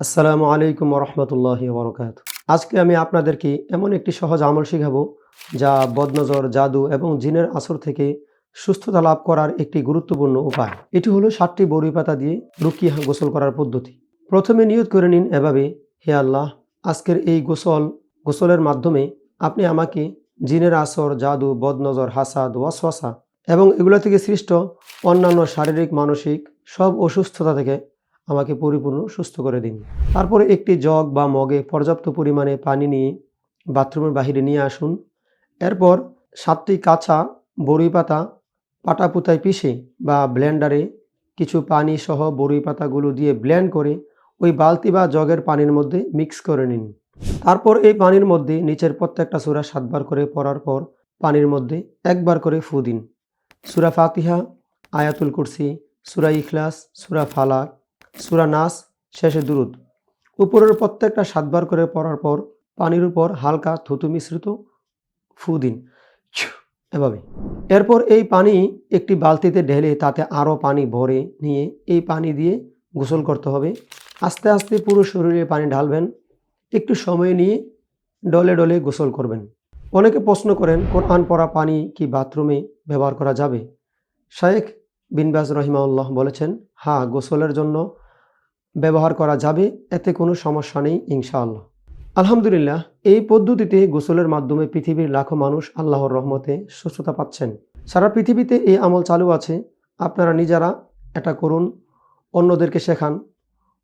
আসসালামু আলাইকুম রহমতুল্লাহ বরকাত আজকে আমি আপনাদেরকে এমন একটি সহজ আমল শেখাবো, যা বদনজর, জাদু এবং জিনের আসর থেকে সুস্থতা লাভ করার একটি গুরুত্বপূর্ণ উপায়। এটি হলো ষাটটি বড়ি পাতা দিয়ে রুকিয়া গোসল করার পদ্ধতি। প্রথমে নিয়ত করে নিন এভাবে, হে আল্লাহ, আজকের এই গোসল, গোসলের মাধ্যমে আপনি আমাকে জিনের আসর, জাদু, বদনজর, হাসাদ, ওয়াসওয়াসা এবং এগুলো থেকে সৃষ্ট অন্যান্য শারীরিক, মানসিক সব অসুস্থতা থেকে আমাকে পরিপূর্ণ সুস্থ করে দিন। তারপরে একটি জগ বা মগে পর্যাপ্ত পরিমাণে পানি নিয়ে বাথরুমের বাহিরে নিয়ে আসুন। এরপর সাতটি কাঁচা বড়ি পাতা পাটাপুতায় পিষে বা ব্লেন্ডারে কিছু পানি সহ বড়ি পাতাগুলো দিয়ে ব্লেন্ড করে ওই বালতি বা জগের পানির মধ্যে মিক্স করে নিন। তারপর এই পানির মধ্যে নিচের প্রত্যেকটা সুরা সাতবার করে পড়ার পর পানির মধ্যে একবার করে ফু দিন। সুরা ফাতিহা, আয়াতুল কুরসি, সুরা ইখলাস, সুরা ফালাক সুরা নাস, শেষে দুরুদ। উপরের প্রত্যেকটা সাতবার করে পড়ার পর পানির উপর হালকা থুতু মিশ্রিত ফু দিন। এভাবে। এরপর এই পানি একটি বালতিতে ঢেলে তাতে আরও পানি ভরে নিয়ে এই পানি দিয়ে গোসল করতে হবে। আস্তে আস্তে পুরো শরীরে পানি ঢালবেন। একটু সময় নিয়ে ডলে ডলে গোসল করবেন। অনেকে প্রশ্ন করেন, কোরআন পড়া পানি কি বাথরুমে ব্যবহার করা যাবে? শায়েখ বিনবাজ রহিমাউল্লাহ বলেছেন হ্যাঁ গোসলের জন্য ব্যবহার করা যাবে, এতে কোনো সমস্যা নেই, ইনশাআল্লাহ। আলহামদুলিল্লাহ, এই পদ্ধতিতে গোসলের মাধ্যমে পৃথিবীর লাখো মানুষ আল্লাহর রহমতে সুস্থতা পাচ্ছেন। সারা পৃথিবীতে এই আমল চালু আছে, আপনারা নিজেরা এটা করুন, অন্যদেরকে শেখান।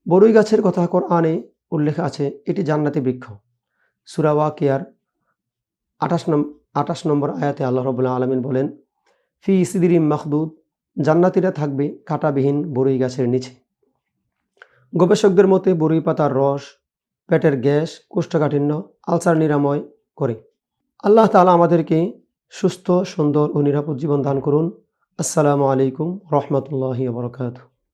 বড়ই গাছের কথা আনে উল্লেখ আছে, এটি জান্নাতি বৃক্ষ। সুরাওয়া কেয়ার আঠাশ নম্বর আঠাশ নম্বর আয়াতে আল্লাহ রবুল্লাহ আলমিন বলেন, ফি ইসিদিরিম মাহদুদ জান্নাতিরা থাকবে কাঁটাবিহীন বড়ই গাছের নিচে। গবেষকদের মতে বড়ি পাতার রস, পেটের গ্যাস, কোষ্ঠকাঠিন্য, আলসার নিরাময় করে। আল্লাহ তালা আমাদেরকে সুস্থ, সুন্দর ও নিরাপদ জীবন দান করুন। আসসালামু আলাইকুম রহমতুল্লাহি বরকাত